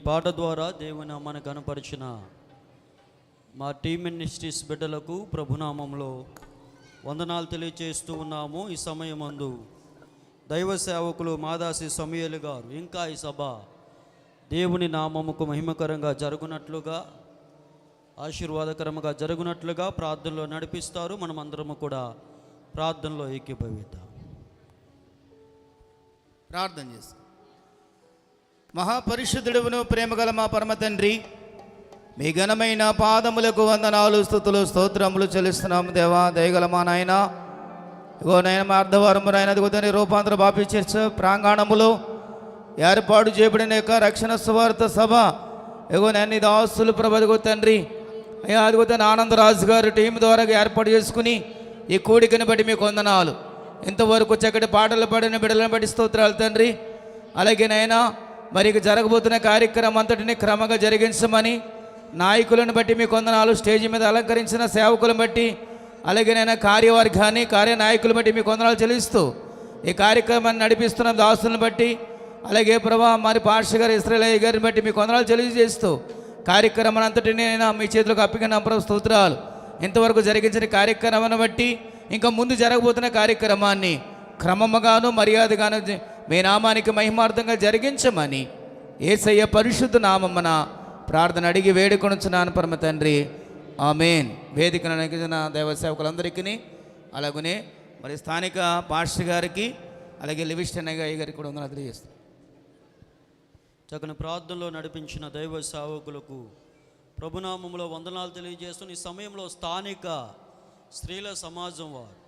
ఈ పాట ద్వారా దేవుని అమ్మని కనపరిచిన మా టీమ్ మినిస్ట్రీస్ బిడ్డలకు ప్రభునామంలో వందనాలు తెలియచేస్తూ ఉన్నాము. ఈ సమయమందు దైవ సేవకులు మాదాసి సమయలు గారు ఇంకా ఈ సభ దేవుని నామముకు మహిమకరంగా జరుగునట్లుగా ఆశీర్వాదకరంగా జరుగునట్లుగా ప్రార్థనలో నడిపిస్తారు. మనమందరము కూడా ప్రార్థనలో ఏకీభవిద్దాం. ప్రార్థన చేస్తాం. మహాపరిశుద్ధుడువును ప్రేమగల మా పరమ తండ్రి మీ ఘనమైన పాదములకు వందనాలు స్థుతులు స్తోత్రములు చెల్లిస్తున్నాము దేవా దయగల మా నాయన. ఇగో నాయన మా అర్ధవారము నాయన దిగుదని రూపాంతర బాపి చర్చ ప్రాంగణములో ఏర్పాటు చేయబడిన యొక్క రక్షణ సువార్త సభ. ఇగో నేను ఇది ఆస్తులు ప్రభదిగో తండ్రి అయ్యా అదిగోతని ఆనందరాజు గారు టీం ద్వారా ఏర్పాటు చేసుకుని ఈ కూడికని బట్టి మీకు వందనాలు. ఇంతవరకు చక్కటి పాటలు పాడిన బిడ్డలను బట్టి స్తోత్రాలు తండ్రి. అలాగే నైనా మరి జరగబోతున్న కార్యక్రమం అంతటిని క్రమంగా జరిగించమని నాయకులను బట్టి మీ కొందనాలు స్టేజ్ మీద అలంకరించిన సేవకులను బట్టి అలాగే నేను కార్యవర్గాన్ని కార్యనాయకులను బట్టి మీ కొందనాలు చెల్లిస్తూ ఈ కార్యక్రమాన్ని నడిపిస్తున్న దాసులను బట్టి అలాగే ప్రభా మరి పార్ష గారు ఇస్రాయలయ్య గారిని బట్టి మీ కొందనాలు తెలియజేస్తూ కార్యక్రమం అంతటిని నేను మీ చేతులకు అప్పగిన ప్రభు స్తోత్రాలు. ఇంతవరకు జరిగించిన కార్యక్రమాన్ని బట్టి ఇంకా ముందు జరగబోతున్న కార్యక్రమాన్ని క్రమముగాను మర్యాదగాను మీ నామానికి మహిమార్థంగా జరిగించమని ఏసయ్య పరిశుద్ధ నామమ్మన ప్రార్థన అడిగి వేడుకొనుచున్నాను పరమ తండ్రి. ఆమెన్. వేదికను అణిగిన దైవ సేవకులందరికీ అలాగనే మరి స్థానిక పాస్టర్ గారికి అలాగే లివిస్టన్ అయ్య గారికి కూడా ఉందని తెలియజేస్తాను చక్కని ప్రార్థనలో నడిపించిన దైవ సేవకులకు ప్రభునామంలో వందనాలు తెలియజేస్తున్న ఈ సమయంలో స్థానిక స్త్రీల సమాజం వారు.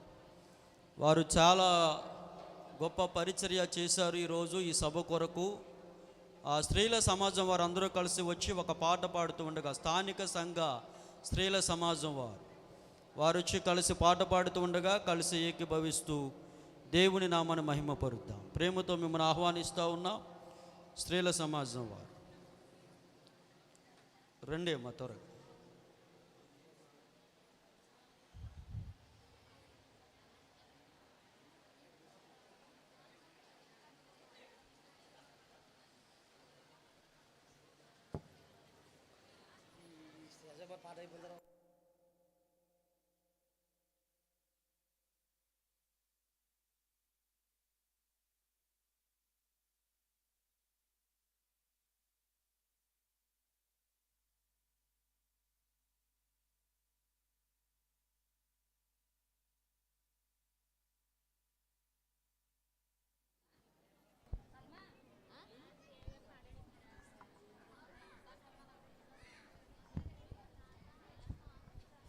వారు చాలా గొప్ప పరిచర్య చేశారు ఈరోజు ఈ సభ కొరకు. ఆ స్త్రీల సమాజం వారు అందరూ కలిసి వచ్చి ఒక పాట పాడుతూ ఉండగా స్థానిక సంఘ స్త్రీల సమాజం వారు. వారు వచ్చి కలిసి పాట పాడుతూ ఉండగా కలిసి ఏకీభవిస్తూ దేవుని నామని మహిమపరుద్దాం. ప్రేమతో మిమ్మల్ని ఆహ్వానిస్తూ ఉన్నాం స్త్రీల సమాజం వారు. రెండే అమ్మ త్వరగా. আর এই বন্ধুরা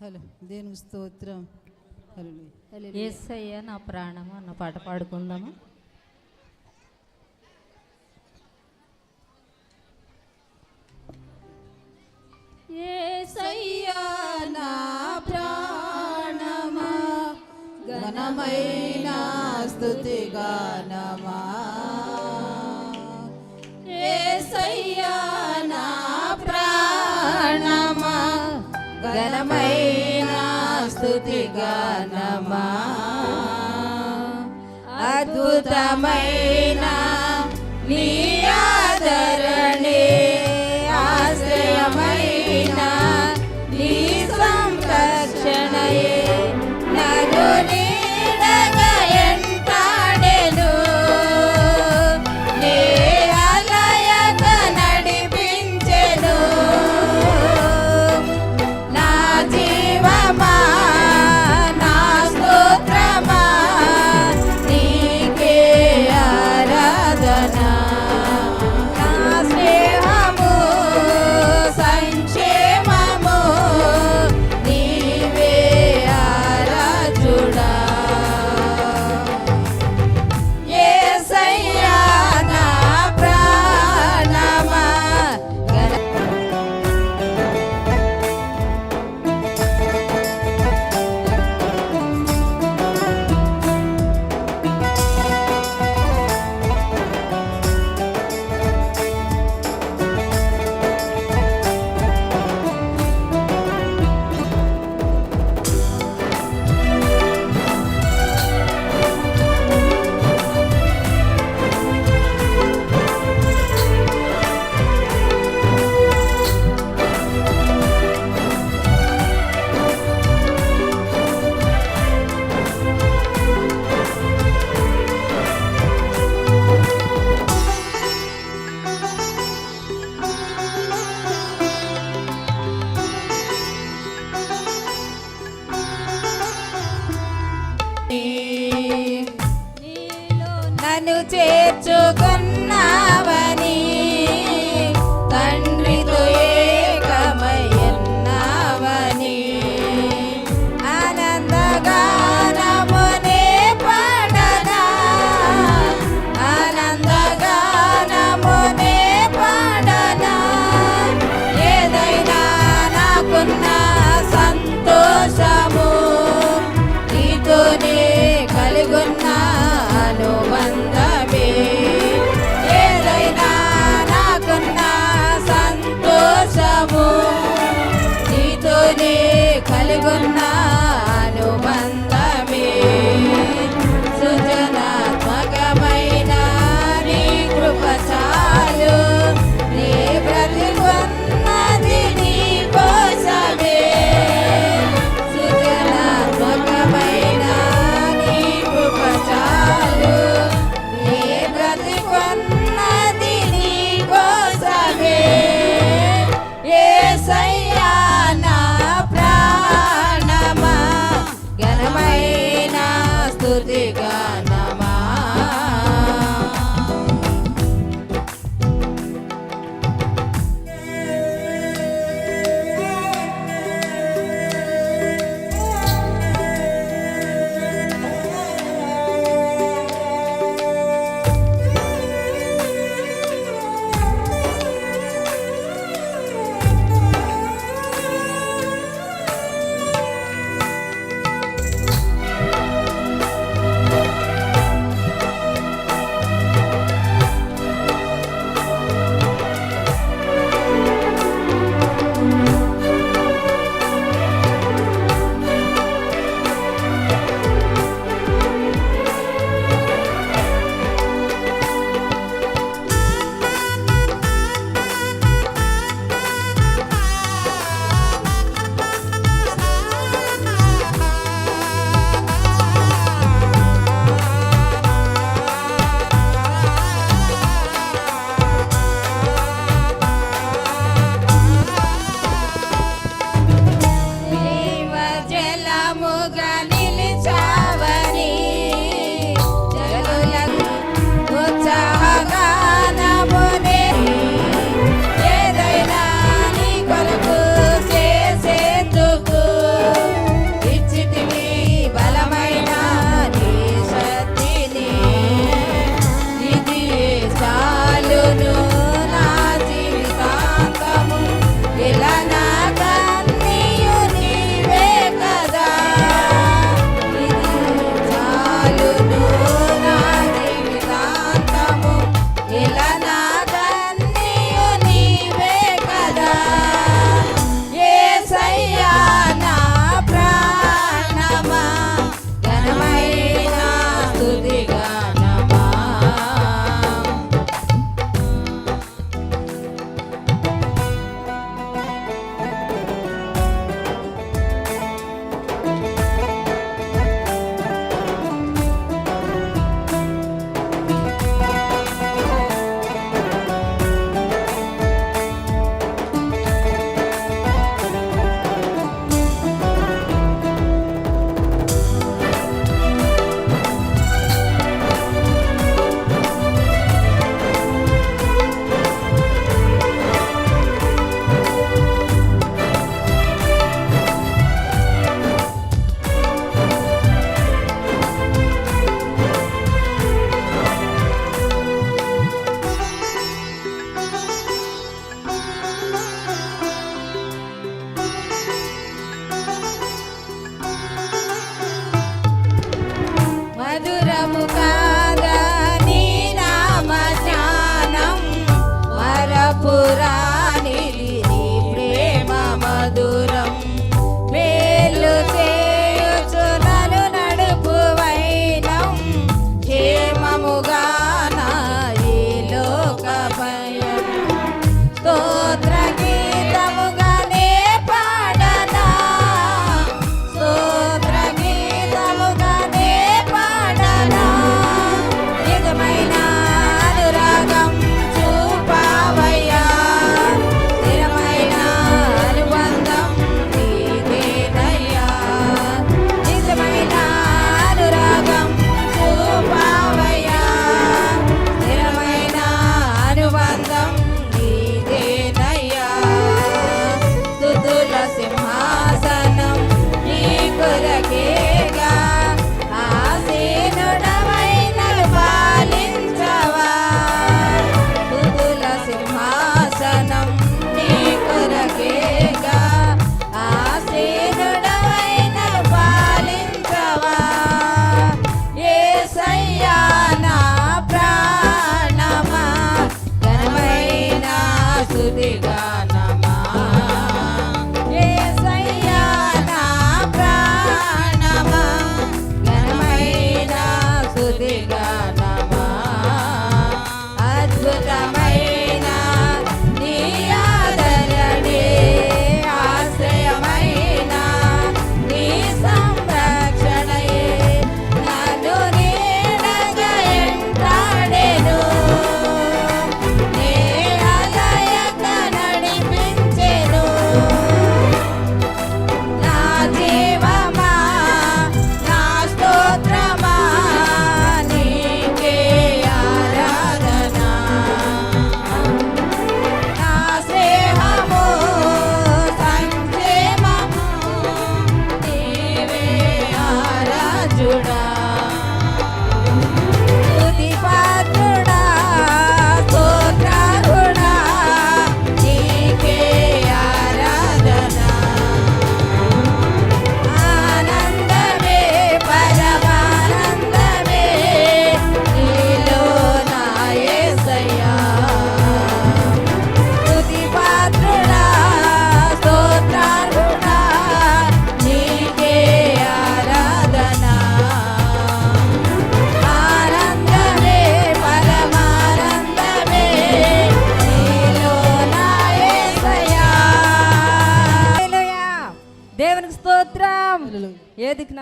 హలో దేవునికి స్తోత్రం. హలో ఏసయ్య నా ప్రాణము అన్న పాట పాడుకుందాము. నమా. అద్భుతమైన నీ నన్ను చేర్చుకో.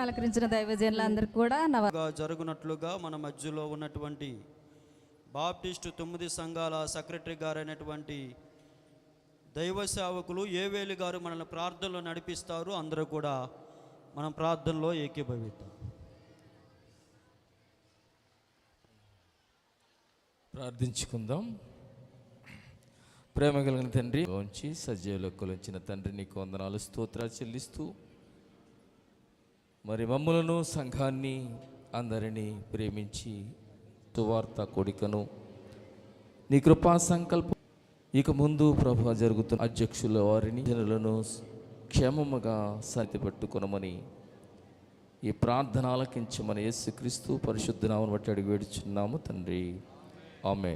అలంకరించిన దైవజనులందరికీ కూడా జరుగునట్లుగా మన మధ్యలో ఉన్నటువంటి బాప్టిస్టు తొమ్మిది సంఘాల సెక్రటరీ గారైనటువంటి దైవ సేవకులు ఏవేలి గారు మనల్ని ప్రార్థనలో నడిపిస్తారు అందరూ కూడా మనం ప్రార్థనలో ఏకీభవిద్దాం ప్రార్థించుకుందాం. ప్రేమ కలిగిన తండ్రి ఉంచి సజీవులకు వచ్చిన తండ్రి నీకు వందనాలు స్తోత్రాలు చెల్లిస్తూ మరి మమ్మలను సంఘాన్ని అందరినీ ప్రేమించి తువార్త కొడికను. నీ కృపా సంకల్పం. ఇక ముందు ప్రభు జరుగుతున్న అధ్యక్షుల వారిని జనులను క్షేమముగా సరిపెట్టుకొనమని ఈ ప్రార్థన ఆలకించమని యేసుక్రీస్తు పరిశుద్ధనామను బట్టి అడిగి వేడుచున్నాము తండ్రి. ఆమె